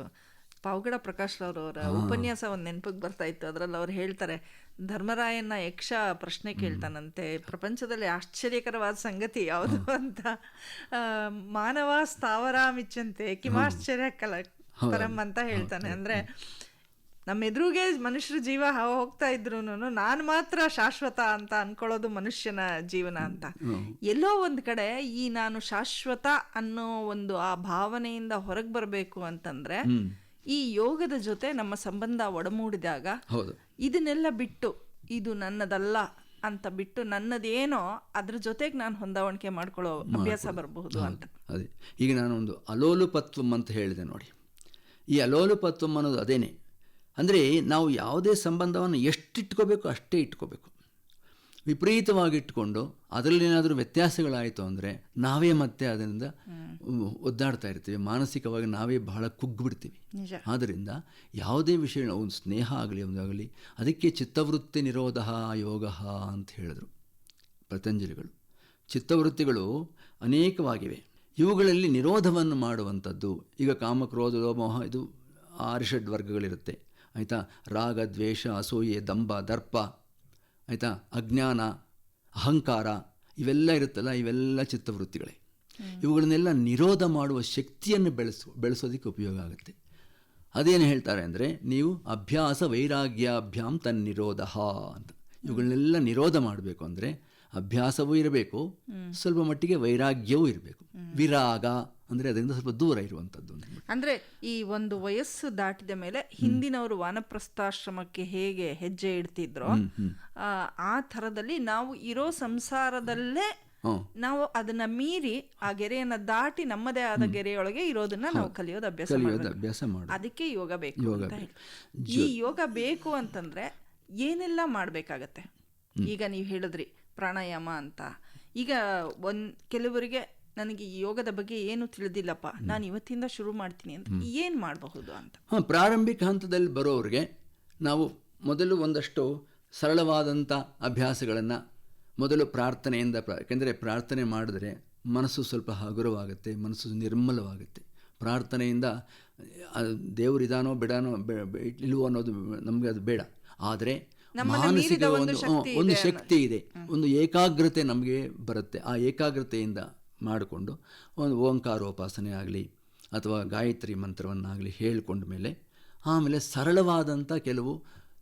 S1: ಪಾವಗಡ ಪ್ರಕಾಶ್ ಅವರ ಉಪನ್ಯಾಸ ಒಂದು ನೆನಪಿಗೆ ಬರ್ತಾ ಇತ್ತು. ಅದರಲ್ಲಿ ಅವ್ರು ಹೇಳ್ತಾರೆ ಧರ್ಮರಾಯನ ಯಕ್ಷ ಪ್ರಶ್ನೆ ಕೇಳ್ತಾನಂತೆ. ಪ್ರಪಂಚದಲ್ಲಿ ಆಶ್ಚರ್ಯಕರವಾದ ಸಂಗತಿ ಯಾವುದು ಅಂತ. ಮಾನವ ಸ್ಥಾವರ ಮಿಚ್ಚಂತೆ ಕಿಮಾಶ್ಚರ್ಯ ಕಲ ಪರಂ ಅಂತ ಹೇಳ್ತಾನೆ. ಅಂದ್ರೆ ನಮ್ಮ ಎದುರುಗೆ ಮನುಷ್ಯರ ಜೀವ ಹೋಗ್ತಾ ಇದ್ರು ನಾನು ಮಾತ್ರ ಶಾಶ್ವತ ಅಂತ ಅನ್ಕೊಳ್ಳೋದು ಮನುಷ್ಯನ ಜೀವನ ಅಂತ. ಎಲ್ಲೋ ಒಂದು ಕಡೆ ಈ ನಾನು ಶಾಶ್ವತ ಅನ್ನೋ ಒಂದು ಆ ಭಾವನೆಯಿಂದ ಹೊರಗೆ ಬರಬೇಕು ಅಂತಂದ್ರೆ ಈ ಯೋಗದ ಜೊತೆ ನಮ್ಮ ಸಂಬಂಧ ಒಡಮೂಡಿದಾಗ
S2: ಹೌದು.
S1: ಇದನ್ನೆಲ್ಲ ಬಿಟ್ಟು ಇದು ನನ್ನದಲ್ಲ ಅಂತ ಬಿಟ್ಟು ನನ್ನದೇನೋ ಅದ್ರ ಜೊತೆಗೆ ನಾನು ಹೊಂದಾವಣಿಕೆ ಮಾಡ್ಕೊಳ್ಳೋ ಅಭ್ಯಾಸ ಬರಬಹುದು ಅಂತ.
S2: ಅದೇ. ಈಗ ನಾನು ಒಂದು ಅಲೋಲುಪತ್ವಂ ಅಂತ ಹೇಳಿದೆ ನೋಡಿ. ಈ ಅಲೋಲುಪತ್ವಂ ಅನ್ನೋದು ಅದೇನೆ? ಅಂದರೆ ನಾವು ಯಾವುದೇ ಸಂಬಂಧವನ್ನು ಎಷ್ಟು ಇಟ್ಕೋಬೇಕು ಅಷ್ಟೇ ಇಟ್ಕೋಬೇಕು. ವಿಪರೀತವಾಗಿ ಇಟ್ಕೊಂಡು ಅದರಲ್ಲಿ ಏನಾದರೂ ವ್ಯತ್ಯಾಸಗಳಾಯಿತು ಅಂದರೆ ನಾವೇ ಮತ್ತೆ ಅದರಿಂದ ಒದ್ದಾಡ್ತಾ ಇರ್ತೀವಿ. ಮಾನಸಿಕವಾಗಿ ನಾವೇ ಬಹಳ ಕುಗ್ಗಿಬಿಡ್ತೀವಿ ಆದ್ದರಿಂದ ಯಾವುದೇ ವಿಷಯ ಒಂದು ಸ್ನೇಹ ಆಗಲಿ ಒಂದಾಗಲಿ ಅದಕ್ಕೆ ಚಿತ್ತವೃತ್ತಿ ನಿರೋಧ ಯೋಗ ಅಂತ ಹೇಳಿದರು ಪತಂಜಲಿಗಳು. ಚಿತ್ತವೃತ್ತಿಗಳು ಅನೇಕವಾಗಿವೆ. ಇವುಗಳಲ್ಲಿ ನಿರೋಧವನ್ನು ಮಾಡುವಂಥದ್ದು ಈಗ ಕಾಮಕ್ರೋಧ ಲೋಮೋಹ ಇದು ಆರಿಷಡ್ ವರ್ಗಗಳಿರುತ್ತೆ. ಆಯಿತಾ? ರಾಗ ದ್ವೇಷ ಅಸೂಯೆ ದಂಭ ದರ್ಪ ಆಯಿತಾ? ಅಜ್ಞಾನ ಅಹಂಕಾರ ಇವೆಲ್ಲ ಇರುತ್ತಲ್ಲ ಇವೆಲ್ಲ ಚಿತ್ತವೃತ್ತಿಗಳೇ. ಇವುಗಳನ್ನೆಲ್ಲ ನಿರೋಧ ಮಾಡುವ ಶಕ್ತಿಯನ್ನು ಬೆಳೆಸು ಬೆಳೆಸೋದಕ್ಕೆ ಉಪಯೋಗ ಆಗುತ್ತೆ. ಅದೇನು ಹೇಳ್ತಾರೆ ಅಂದರೆ ನೀವು ಅಭ್ಯಾಸ ವೈರಾಗ್ಯಾಭ್ಯಾಂ ತನ್ನಿರೋಧ ಅಂತ. ಇವುಗಳನ್ನೆಲ್ಲ ನಿರೋಧ ಮಾಡಬೇಕು ಅಂದರೆ ಅಭ್ಯಾಸವೂ ಇರಬೇಕು ಸ್ವಲ್ಪ ಮಟ್ಟಿಗೆ ವೈರಾಗ್ಯವೂ ಇರಬೇಕು. ವಿರಾಗ ಅಂದರೆ ಅದರಿಂದ ಸ್ವಲ್ಪ ದೂರ ಇರುವಂಥದ್ದು
S1: ಅಂದ್ರೆ ಈ ಒಂದು ವಯಸ್ಸು ದಾಟಿದ ಮೇಲೆ ಹಿಂದಿನವರು ವಾನಪ್ರಸ್ಥಾಶ್ರಮಕ್ಕೆ ಹೇಗೆ ಹೆಜ್ಜೆ ಇಡ್ತಿದ್ರೋ ಆ, ಥರದಲ್ಲಿ ನಾವು ಇರೋ ಸಂಸಾರದಲ್ಲೇ ನಾವು ಅದನ್ನ ಮೀರಿ ಆ ಗೆರೆಯನ್ನ ದಾಟಿ ನಮ್ಮದೇ ಆದ ಗೆರೆಯೊಳಗೆ ಇರೋದನ್ನ ನಾವು ಕಲಿಯೋದು ಅಭ್ಯಾಸ ಮಾಡೋದು
S2: ಅಭ್ಯಾಸ ಮಾಡು
S1: ಅದಕ್ಕೆ ಯೋಗ ಬೇಕು ಅಂತ ಹೇಳಿ ಈ ಯೋಗ ಬೇಕು ಅಂತಂದ್ರೆ ಏನೆಲ್ಲ ಮಾಡ್ಬೇಕಾಗತ್ತೆ? ಈಗ ನೀವು ಹೇಳಿದ್ರಿ ಪ್ರಾಣಾಯಾಮ ಅಂತ. ಈಗ ಒಂದ್ ಕೆಲವರಿಗೆ ನನಗೆ ಈ ಯೋಗದ ಬಗ್ಗೆ ಏನು ತಿಳಿದಿಲ್ಲಪ್ಪ ನಾನು ಇವತ್ತಿಂದ ಶುರು ಮಾಡ್ತೀನಿ ಅಂತ. ಏನು ಮಾಡಬಹುದು ಅಂತ?
S2: ಹಾಂ ಪ್ರಾರಂಭಿಕ ಹಂತದಲ್ಲಿ ಬರೋರಿಗೆ ನಾವು ಮೊದಲು ಒಂದಷ್ಟು ಸರಳವಾದಂಥ ಅಭ್ಯಾಸಗಳನ್ನು ಮೊದಲು ಪ್ರಾರ್ಥನೆಯಿಂದ ಪ್ರ ಯಾಕೆಂದರೆ ಪ್ರಾರ್ಥನೆ ಮಾಡಿದ್ರೆ ಮನಸ್ಸು ಸ್ವಲ್ಪ ಹಗುರವಾಗುತ್ತೆ ಮನಸ್ಸು ನಿರ್ಮಲವಾಗುತ್ತೆ. ಪ್ರಾರ್ಥನೆಯಿಂದ ಅದು ದೇವರು ಇದಾನೋ ಬಿಡಾನೋ ಇಲ್ವೋ ಅನ್ನೋದು ನಮಗೆ ಅದು ಬೇಡ. ಆದರೆ ಮಾನಸಿಕ ಒಂದು ಒಂದು ಶಕ್ತಿ ಇದೆ ಒಂದು ಏಕಾಗ್ರತೆ ನಮಗೆ ಬರುತ್ತೆ. ಆ ಏಕಾಗ್ರತೆಯಿಂದ ಮಾಡಿಕೊಂಡು ಒಂದು ಓಂಕಾರೋಪಾಸನೆ ಆಗಲಿ ಅಥವಾ ಗಾಯತ್ರಿ ಮಂತ್ರವನ್ನಾಗಲಿ ಹೇಳಿಕೊಂಡ ಮೇಲೆ ಆಮೇಲೆ ಸರಳವಾದಂಥ ಕೆಲವು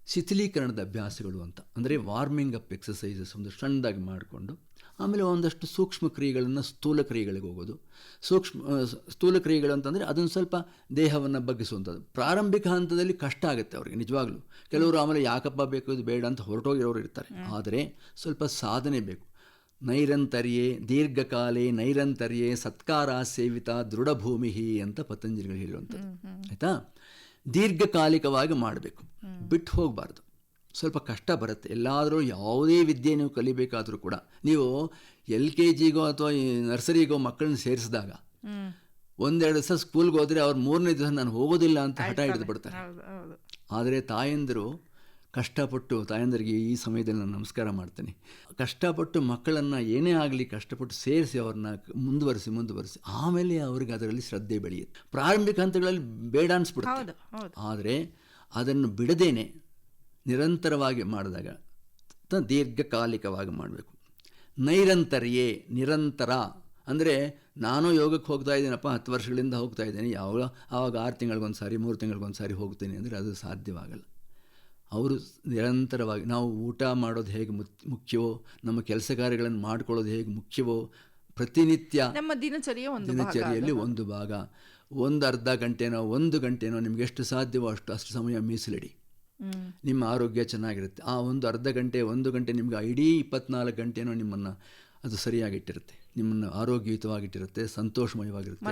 S2: ಶಿಥಿಲೀಕರಣದ ಅಭ್ಯಾಸಗಳು ಅಂತ. ಅಂದರೆ ವಾರ್ಮಿಂಗ್ ಅಪ್ ಎಕ್ಸಸೈಸಸ್ ಒಂದು ಸಣ್ಣದಾಗಿ ಮಾಡಿಕೊಂಡು ಆಮೇಲೆ ಒಂದಷ್ಟು ಸೂಕ್ಷ್ಮ ಕ್ರಿಯೆಗಳನ್ನು ಸ್ಥೂಲ ಕ್ರಿಯೆಗಳಿಗೆ ಹೋಗೋದು. ಸೂಕ್ಷ್ಮ ಸ್ಥೂಲ ಕ್ರಿಯೆಗಳು ಅಂತಂದರೆ ಅದೊಂದು ಸ್ವಲ್ಪ ದೇಹವನ್ನು ಬಗ್ಗಿಸುವಂಥದ್ದು. ಪ್ರಾರಂಭಿಕ ಹಂತದಲ್ಲಿ ಕಷ್ಟ ಆಗುತ್ತೆ ಅವರಿಗೆ ನಿಜವಾಗ್ಲೂ. ಕೆಲವರು ಆಮೇಲೆ ಯಾಕಪ್ಪ ಬೇಕು ಇದು ಬೇಡ ಅಂತ ಹೊರಟೋಗಿರೋರು ಇರ್ತಾರೆ. ಆದರೆ ಸ್ವಲ್ಪ ಸಾಧನೆ ಬೇಕು. ನೈರಂತರ್ಯೇ ದೀರ್ಘಕಾಲೇ ನೈರಂತರ್ಯೇ ಸತ್ಕಾರ ಸೇವಿತ ದೃಢಭೂಮಿ ಅಂತ ಪತಂಜಲಿಗಳು ಹೇಳುವಂಥದ್ದು. ಆಯಿತಾ? ದೀರ್ಘಕಾಲಿಕವಾಗಿ ಮಾಡಬೇಕು. ಬಿಟ್ಟು ಹೋಗಬಾರ್ದು. ಸ್ವಲ್ಪ ಕಷ್ಟ ಬರುತ್ತೆ. ಎಲ್ಲಾದರೂ ಯಾವುದೇ ವಿದ್ಯೆ ನೀವು ಕಲಿಬೇಕಾದರೂ ಕೂಡ. ನೀವು ಎಲ್ ಕೆ ಜಿಗೋ ಅಥವಾ ನರ್ಸರಿಗೋ ಮಕ್ಕಳನ್ನ ಸೇರಿಸಿದಾಗ ಒಂದೆರಡು ದಿವಸ ಸ್ಕೂಲ್ಗೆ ಹೋದರೆ ಅವ್ರು ಮೂರನೇ ದಿವಸ ನಾನು ಹೋಗೋದಿಲ್ಲ ಅಂತ ಹಠ ಹಿಡಿದು ಬಿಡ್ತಾರೆ. ಆದರೆ ತಾಯಂದಿರು ಕಷ್ಟಪಟ್ಟು ತಾಯಂದರಿಗೆ ಈ ಸಮಯದಲ್ಲಿ ನಾನು ನಮಸ್ಕಾರ ಮಾಡ್ತೇನೆ. ಕಷ್ಟಪಟ್ಟು ಮಕ್ಕಳನ್ನು ಏನೇ ಆಗಲಿ ಕಷ್ಟಪಟ್ಟು ಸೇರಿಸಿ ಅವ್ರನ್ನ ಮುಂದುವರಿಸಿ ಮುಂದುವರಿಸಿ ಆಮೇಲೆ ಅವ್ರಿಗೆ ಅದರಲ್ಲಿ ಶ್ರದ್ಧೆ ಬೆಳೆಯುತ್ತೆ. ಪ್ರಾರಂಭಿಕ ಹಂತಗಳಲ್ಲಿ ಬೇಡ ಅನಿಸ್ಬಿಡುತ್ತೆ. ಆದರೆ ಅದನ್ನು ಬಿಡದೇನೆ ನಿರಂತರವಾಗಿ ಮಾಡಿದಾಗ ತ- ದೀರ್ಘಕಾಲಿಕವಾಗಿ ಮಾಡಬೇಕು. ನೈರಂತರ್ಯೇ ನಿರಂತರ. ಅಂದರೆ ನಾನು ಯೋಗಕ್ಕೆ ಹೋಗ್ತಾ ಇದ್ದೀನಪ್ಪ ಹತ್ತು ವರ್ಷಗಳಿಂದ ಹೋಗ್ತಾ ಇದ್ದೀನಿ. ಯಾವಾಗ ಆವಾಗ ಆರು ತಿಂಗಳಿಗೊಂದು ಸಾರಿ ಮೂರು ತಿಂಗಳಿಗೊಂದು ಸಾರಿ ಹೋಗ್ತೀನಿ ಅಂದರೆ ಅದು ಸಾಧ್ಯವಾಗಲ್ಲ. ಅವರು ನಿರಂತರವಾಗಿ ನಾವು ಊಟ ಮಾಡೋದು ಹೇಗೆ ಮುಖ್ಯವೋ ನಮ್ಮ ಕೆಲಸ ಕಾರ್ಯಗಳನ್ನು ಮಾಡ್ಕೊಳ್ಳೋದು ಹೇಗೆ ಮುಖ್ಯವೋ ಪ್ರತಿನಿತ್ಯ
S1: ನಮ್ಮ ದಿನಚರಿಯ ಒಂದು
S2: ದಿನಚರಿಯಲ್ಲಿ ಒಂದು ಭಾಗ. ಒಂದು ಅರ್ಧ ಗಂಟೆನೋ ಒಂದು ಗಂಟೆನೋ ನಿಮ್ಗೆ ಎಷ್ಟು ಸಾಧ್ಯವೋ ಅಷ್ಟು ಅಷ್ಟು ಸಮಯ ಮೀಸಲಿಡಿ. ನಿಮ್ಮ ಆರೋಗ್ಯ ಚೆನ್ನಾಗಿರುತ್ತೆ. ಆ ಒಂದು ಅರ್ಧ ಗಂಟೆ ಒಂದು ಗಂಟೆ ನಿಮ್ಗೆ ಇಡೀ ಇಪ್ಪತ್ನಾಲ್ಕು ಗಂಟೆನೋ ನಿಮ್ಮನ್ನು ಅದು ಸರಿಯಾಗಿಟ್ಟಿರುತ್ತೆ. ನಿಮ್ಮನ್ನು ಆರೋಗ್ಯಯುತವಾಗಿಟ್ಟಿರುತ್ತೆ ಸಂತೋಷಮಯವಾಗಿರುತ್ತೆ.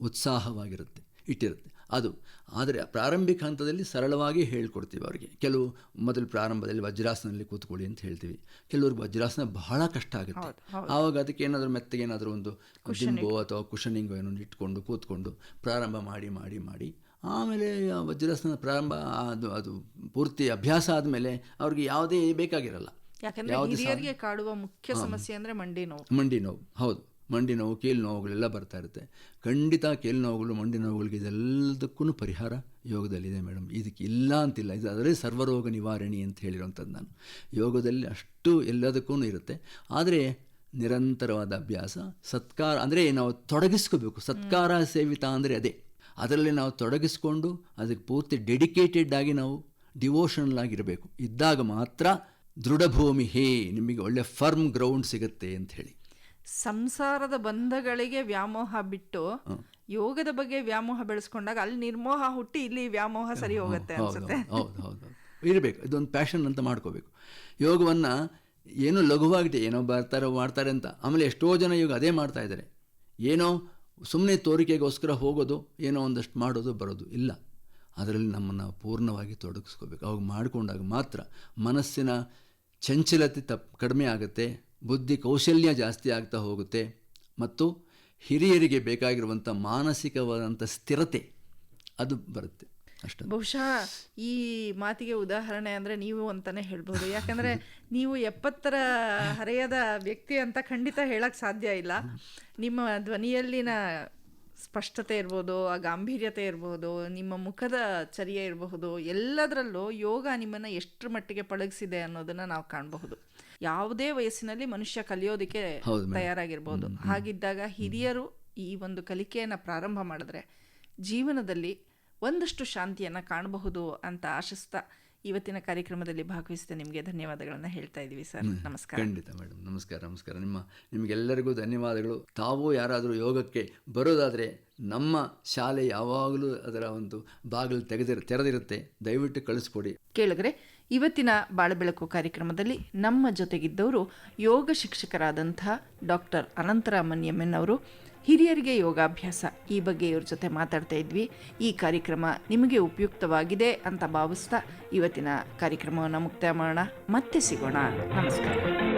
S2: ಉತ್ಸಾಹವಾಗಿರುತ್ತೆ ಇಟ್ಟಿರುತ್ತೆ. ಅದು. ಆದರೆ ಪ್ರಾರಂಭಿಕ ಹಂತದಲ್ಲಿ ಸರಳವಾಗಿ ಹೇಳ್ಕೊಡ್ತೀವಿ ಅವರಿಗೆ. ಕೆಲವು ಮೊದಲು ಪ್ರಾರಂಭದಲ್ಲಿ ವಜ್ರಾಸನಲ್ಲಿ ಕೂತ್ಕೊಳ್ಳಿ ಅಂತ ಹೇಳ್ತೀವಿ. ಕೆಲವ್ರಿಗೆ ವಜ್ರಾಸನ ಬಹಳ ಕಷ್ಟ ಆಗುತ್ತೆ. ಆವಾಗ ಅದಕ್ಕೆ ಏನಾದರೂ ಮೆತ್ತಗೆ ಏನಾದರೂ ಒಂದು ಕುಶಿಂಗೋ ಅಥವಾ ಕುಷನಿಂಗೋ ಏನೋ ಇಟ್ಕೊಂಡು ಕೂತ್ಕೊಂಡು ಪ್ರಾರಂಭ ಮಾಡಿ ಮಾಡಿ ಮಾಡಿ ಆಮೇಲೆ ವಜ್ರಾಸನ ಪ್ರಾರಂಭ ಅದು ಅದು ಪೂರ್ತಿ ಅಭ್ಯಾಸ ಆದಮೇಲೆ ಅವ್ರಿಗೆ ಯಾವುದೇ ಬೇಕಾಗಿರಲ್ಲ.
S1: ಯಾಕಂದ್ರೆ ಕಾಡುವ ಮುಖ್ಯ ಸಮಸ್ಯೆ ಅಂದ್ರೆ ಮಂಡಿ ನೋವು.
S2: ಮಂಡಿ ನೋವು. ಹೌದು. ಮಂಡಿ ನೋವು ಕೀಲು ನೋವುಗಳೆಲ್ಲ ಬರ್ತಾ ಇರುತ್ತೆ. ಖಂಡಿತ ಕೀಲು ನೋವುಗಳು ಮಂಡಿ ನೋವುಗಳಿಗೆ ಇದೆಲ್ಲದಕ್ಕೂ ಪರಿಹಾರ ಯೋಗದಲ್ಲಿದೆ ಮೇಡಮ್ ಇದಕ್ಕೆ ಇಲ್ಲ ಅಂತಿಲ್ಲ. ಇದು ಅದರೇ ಸರ್ವರೋಗ ನಿವಾರಣೆ ಅಂತ ಹೇಳಿರೋಂಥದ್ದು ನಾನು. ಯೋಗದಲ್ಲಿ ಅಷ್ಟು ಎಲ್ಲದಕ್ಕೂ ಇರುತ್ತೆ. ಆದರೆ ನಿರಂತರವಾದ ಅಭ್ಯಾಸ ಸತ್ಕಾರ ಅಂದರೆ ನಾವು ತೊಡಗಿಸ್ಕೋಬೇಕು. ಸತ್ಕಾರ ಸೇವಿತ ಅಂದರೆ ಅದೇ. ಅದರಲ್ಲಿ ನಾವು ತೊಡಗಿಸ್ಕೊಂಡು ಅದಕ್ಕೆ ಪೂರ್ತಿ ಡೆಡಿಕೇಟೆಡ್ ಆಗಿ ನಾವು ಡಿವೋಷನಲ್ ಆಗಿರಬೇಕು. ಇದ್ದಾಗ ಮಾತ್ರ ದೃಢಭೂಮಿ ಹೇ ನಿಮಗೆ ಒಳ್ಳೆ ಫರ್ಮ್ ಗ್ರೌಂಡ್ ಸಿಗುತ್ತೆ ಅಂತ ಹೇಳಿ.
S1: ಸಂಸಾರದ ಬಂಧಗಳಿಗೆ ವ್ಯಾಮೋಹ ಬಿಟ್ಟು ಯೋಗದ ಬಗ್ಗೆ ವ್ಯಾಮೋಹ ಬೆಳೆಸ್ಕೊಂಡಾಗ ಅಲ್ಲಿ ನಿರ್ಮೋಹ ಹುಟ್ಟಿ ಇಲ್ಲಿ ವ್ಯಾಮೋಹ ಸರಿ ಹೋಗುತ್ತೆ ಅನ್ಸುತ್ತೆ.
S2: ಹೌದು ಹೌದು ಹೌದು ಇರಬೇಕು ಇದೊಂದು ಪ್ಯಾಷನ್ ಅಂತ ಮಾಡ್ಕೋಬೇಕು. ಯೋಗವನ್ನು ಏನೋ ಲಘುವಾಗಿದೆ ಏನೋ ಬರ್ತಾರೋ ಮಾಡ್ತಾರೆ ಅಂತ. ಆಮೇಲೆ ಎಷ್ಟೋ ಜನ ಯೋಗ ಅದೇ ಮಾಡ್ತಾ ಇದ್ದಾರೆ. ಏನೋ ಸುಮ್ಮನೆ ತೋರಿಕೆಗೋಸ್ಕರ ಹೋಗೋದು ಏನೋ ಒಂದಷ್ಟು ಮಾಡೋದು ಬರೋದು ಇಲ್ಲ. ಅದರಲ್ಲಿ ನಮ್ಮನ್ನು ಪೂರ್ಣವಾಗಿ ತೊಡಗಿಸ್ಕೋಬೇಕು. ಅವಾಗ ಮಾಡಿಕೊಂಡಾಗ ಮಾತ್ರ ಮನಸ್ಸಿನ ಚಂಚಲತೆ ತಪ್ಪು ಕಡಿಮೆ ಆಗುತ್ತೆ. ಬುದ್ಧಿ ಕೌಶಲ್ಯ ಜಾಸ್ತಿ ಆಗ್ತಾ ಹೋಗುತ್ತೆ ಮತ್ತು ಹಿರಿಯರಿಗೆ ಬೇಕಾಗಿರುವಂಥ ಮಾನಸಿಕವಾದಂಥ ಸ್ಥಿರತೆ ಅದು ಬರುತ್ತೆ. ಅಷ್ಟೇ.
S1: ಬಹುಶಃ ಈ ಮಾತಿಗೆ ಉದಾಹರಣೆ ಅಂದರೆ ನೀವು ಅಂತಾನೆ ಹೇಳ್ಬೋದು. ಯಾಕಂದರೆ ನೀವು ಎಪ್ಪತ್ತರ ಹರೆಯದ ವ್ಯಕ್ತಿ ಅಂತ ಖಂಡಿತ ಹೇಳಕ್ಕೆ ಸಾಧ್ಯ ಇಲ್ಲ. ನಿಮ್ಮ ಧ್ವನಿಯಲ್ಲಿನ ಸ್ಪಷ್ಟತೆ ಇರ್ಬೋದು ಆ ಗಾಂಭೀರ್ಯತೆ ಇರ್ಬೋದು ನಿಮ್ಮ ಮುಖದ ಚರ್ಯೆ ಇರಬಹುದು ಎಲ್ಲದರಲ್ಲೂ ಯೋಗ ನಿಮ್ಮನ್ನ ಎಷ್ಟರ ಮಟ್ಟಿಗೆ ಪಳಗಿಸಿದೆ ಅನ್ನೋದನ್ನ ನಾವು ಕಾಣಬಹುದು. ಯಾವುದೇ ವಯಸ್ಸಿನಲ್ಲಿ ಮನುಷ್ಯ ಕಲಿಯೋದಕ್ಕೆ ತಯಾರಾಗಿರ್ಬೋದು. ಹಾಗಿದ್ದಾಗ ಹಿರಿಯರು ಈ ಒಂದು ಕಲಿಕೆಯನ್ನು ಪ್ರಾರಂಭ ಮಾಡಿದ್ರೆ ಜೀವನದಲ್ಲಿ ಒಂದಷ್ಟು ಶಾಂತಿಯನ್ನು ಕಾಣಬಹುದು ಅಂತ ಆಶಿಸ್ತಾ ಇವತ್ತಿನ ಕಾರ್ಯಕ್ರಮದಲ್ಲಿ ಭಾಗವಹಿಸಿದ ನಿಮಗೆ ಧನ್ಯವಾದಗಳನ್ನು ಹೇಳ್ತಾ ಇದ್ದೀವಿ ಸರ್. ನಮಸ್ಕಾರ.
S2: ಖಂಡಿತ ಮೇಡಮ್ ನಮಸ್ಕಾರ ನಮಸ್ಕಾರ. ನಿಮ್ಮ ನಿಮಗೆಲ್ಲರಿಗೂ ಧನ್ಯವಾದಗಳು. ತಾವು ಯಾರಾದರೂ ಯೋಗಕ್ಕೆ ಬರೋದಾದರೆ ನಮ್ಮ ಶಾಲೆ ಯಾವಾಗಲೂ ಅದರ ಒಂದು ಬಾಗಿಲು ತೆಗೆದಿರ ತೆರೆದಿರುತ್ತೆ. ದಯವಿಟ್ಟು ಕಳಿಸ್ಕೊಡಿ.
S1: ಕೇಳಿದ್ರೆ ಇವತ್ತಿನ ಬಾಳಬೆಳಕು ಕಾರ್ಯಕ್ರಮದಲ್ಲಿ ನಮ್ಮ ಜೊತೆಗಿದ್ದವರು ಯೋಗ ಶಿಕ್ಷಕರಾದಂಥ ಡಾಕ್ಟರ್ ಅನಂತರಾಮನ್ ಅವರು ಹಿರಿಯರಿಗೆ ಯೋಗಾಭ್ಯಾಸ ಈ ಬಗ್ಗೆ ಇವ್ರ ಜೊತೆ ಮಾತಾಡ್ತಾ ಇದ್ವಿ. ಈ ಕಾರ್ಯಕ್ರಮ ನಿಮಗೆ ಉಪಯುಕ್ತವಾಗಿದೆ ಅಂತ ಭಾವಿಸ್ತಾ ಇವತ್ತಿನ ಕಾರ್ಯಕ್ರಮವನ್ನು ಮುಕ್ತಾಯ ಮಾಡೋಣ. ಮತ್ತೆ ಸಿಗೋಣ. ನಮಸ್ಕಾರ.